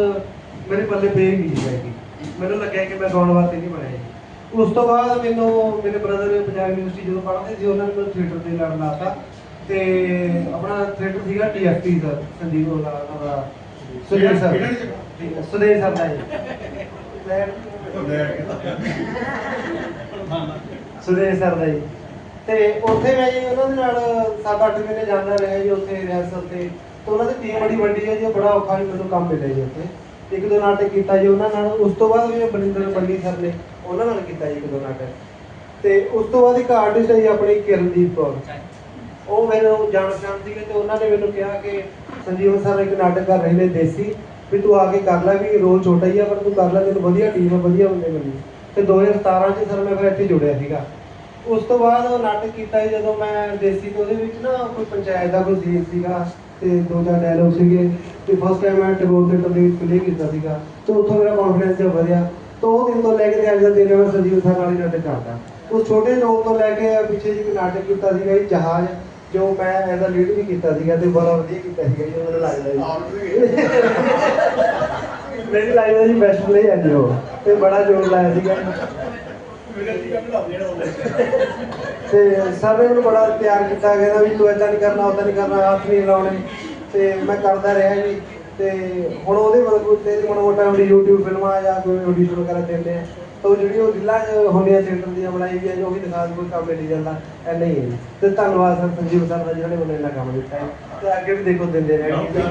ਮੇਰੇ ਪੱਲੇ ਪੇ ਨਹੀਂ ਜੀ ਹੈਗੀ ਮੈਨੂੰ ਲੱਗਿਆ ਕਿ ਮੈਂ ਗਾਉਣ ਵਾਸਤੇ ਨਹੀਂ ਬਣਿਆ ਉਸ ਤੋਂ ਬਾਅਦ ਮੈਨੂੰ ਮੇਰੇ ਬ੍ਰਦਰ ਪੰਜਾਬ ਯੂਨੀਵਰਸਿਟੀ ਜਦੋਂ ਪੜ੍ਹਦੇ ਸੀ ਉਹਨਾਂ ਨੇ ਮੈਨੂੰ ਥੀਏਟਰ ਤੇ ਲੜਨ ਲਾਤਾ ਤੇ ਆਪਣਾ ਥੀਏਟਰ ਸੀਗਾ ਟੀਐਫਟੀ ਸਰ ਸੰਦੀਪ ਉਹਦਾ ਦਾ। ਸੁਦੇਸ਼ ਸਰ ਸੁਦੇਸ਼ ਸਰ ਦਾ ਜੀ। ਸੁਦੇਸ਼ ਸਰ ਦਾ ਜੀ। ਤੇ ਉੱਥੇ ਮੈਂ ਜੀ ਉਹਨਾਂ ਦੇ ਨਾਲ 7-8 ਮਹੀਨੇ ਜਾਂਦਾ ਰਿਹਾ ਜੀ ਉੱਥੇ ਰਿਹਰਸਲ ਤੇ। ਤੇ ਉਹਨਾਂ ਦੀ ਟੀਮ ਬੜੀ ਵੱਡੀ ਹੈ ਜੀ ਬੜਾ ਔਖਾ ਵੀ ਮੈਨੂੰ ਕੰਮ ਮਿਲਿਆ ਜੀ ਉੱਥੇ। ਇੱਕ ਦੋ ਨਾਟਕ ਕੀਤਾ ਜੀ ਉਹਨਾਂ ਨਾਲ, ਉਸ ਤੋਂ ਬਾਅਦ ਵੀ ਬਲਿੰਦਰ ਬੱਲੀ ਸਰ ਨੇ ਉਹਨਾਂ ਨਾਲ ਕੀਤਾ ਜੀ ਇੱਕ ਦੋ ਨਾਟਕ। ਤੇ ਉਸ ਤੋਂ ਬਾਅਦ ਇੱਕ ਆਰਟਿਸਟ ਹੈ ਜੀ ਆਪਣੀ ਕਿਰਨਦੀਪ ਕੌਰ। ਉਹ ਮੈਨੂੰ ਜਾਣ ਪਛਾਣ ਸੀਗੇ ਤੇ ਉਹਨਾਂ ਨੇ ਮੈਨੂੰ ਕਿਹਾ ਕਿ ਸੰਜੀਵਨ ਸਰ ਇੱਕ ਨਾਟਕ ਕਰ ਰਹੇ ਨੇ ਦੇਸੀ, ਵੀ ਤੂੰ ਆ ਕੇ ਕਰ ਲੈ ਵੀ ਰੋਲ ਛੋਟਾ ਹੀ ਆ, ਪਰ ਤੂੰ ਕਰ ਲੈ, ਤੈਨੂੰ ਵਧੀਆ ਟੀਮ ਹੈ ਵਧੀਆ ਬੰਦੇ ਮਿਲੀ। ਤੇ 2017 ਚ ਸਰ ਮੈਂ ਫਿਰ ਇੱਥੇ ਜੁੜਿਆ ਸੀਗਾ। ਉਸ ਤੋਂ ਬਾਅਦ ਉਹ ਨਾਟਕ ਕੀਤਾ ਜਦੋਂ ਮੈਂ ਦੇਸੀ ਤੇ, ਉਹਦੇ ਵਿੱਚ ਨਾ ਕੋਈ ਪੰਚਾਇਤ ਦਾ ਕੋਈ ਸੀਨ ਸੀਗਾ। ਤੇ ਦੋ ਚਾਰ ਡਾਇਲੋਗ ਸੀਗੇ ਤੇ ਫਸਟ ਟਾਈਮ ਮੈਂ ਟੈਗੋਰ ਥੀਏਟਰ ਦੇ ਪਲੇ ਕੀਤਾ ਸੀਗਾ ਤੇ ਉੱਥੋਂ ਮੇਰਾ ਕੌਨਫੀਡੈਂਸ ਜਿਹਾ ਵਧਿਆ। ਤੋਂ ਉਹ ਦਿਨ ਤੋਂ ਲੈ ਕੇ ਅੱਜ ਦਾ ਦਿਨ ਮੈਂ ਸੰਜੀਵ ਸਰ ਨਾਲ ਹੀ ਨਾਟਕ ਕਰਦਾ। ਉਸ ਛੋਟੇ ਰੋਲ ਤੋਂ ਲੈ ਕੇ ਪਿੱਛੇ ਜੀ ਕੋਈ ਨਾਟਕ ਕੀਤਾ ਸੀਗਾ ਜੀ ਜਹਾਜ਼ ਜੋ ਮੈਂ ਐਜ਼ ਅ ਲੀਡ ਵੀ ਕੀਤਾ ਸੀਗਾ ਤੇ ਬੜਾ ਵਧੀਆ ਕੀਤਾ ਸੀਗਾ ਜੀ ਮੈਨੂੰ ਲੱਗਦਾ ਜੀ [LAUGHS] ਮੇਰੀ ਲਾਈਫ ਦਾ ਜੀ ਬੈਸਟ ਪਲੇ ਹੈ ਜੀ ਉਹ। ਤੇ ਬੜਾ ਜੋਰ ਲਾਇਆ ਸੀਗਾ। ਤੇ ਸਰ ਨੇ ਮੈਨੂੰ ਬੜਾ ਪਿਆਰ ਕੀਤਾ ਕਹਿੰਦਾ ਵੀ ਤੂੰ ਏਦਾਂ ਨਹੀਂ ਕਰਨਾ ਉਦਾਂ ਨਹੀਂ ਕਰਨਾ, ਹੱਥ ਨਹੀਂ ਲਾਉਣੇ। ਤੇ ਮੈਂ ਕਰਦਾ ਰਿਹਾ ਜੀ। ਤੇ ਹੁਣ ਉਹਦੇ ਮਤਲਬ ਤੇ ਮਨ ਮੋਟਾ ਉਹਦੀ YouTube ਫਿਲਮਾਂ ਜਾਂ ਕੋਈ ਆਡੀਸ਼ਨ ਵਗੈਰਾ ਦਿੰਦੇ ਆ। ਤਾਂ ਜਿਹੜੀ ਉਹ ਰੀਲਾਂ ਹੁੰਦੀਆਂ ਥੀਏਟਰ ਦੀਆਂ ਬਣਾਈ ਵੀ ਆ, ਜੋ ਵੀ ਦਿਖਾ ਕੋਈ ਕੰਮ ਨਹੀਂ ਜਾਂਦਾ, ਐ ਨਹੀਂ ਹੈ ਤੇ ਧੰਨਵਾਦ ਸਰ, ਸੰਜੀਵ ਸਰ ਦਾ ਜਿਹੜੇ ਮੈਨੂੰ ਇੰਨਾ ਕੰਮ ਦਿੱਤਾ ਹੈ। ਤੇ ਅੱਗੇ ਵੀ ਦੇਖੋ ਦਿੰਦੇ ਰਹਿਣਗੇ।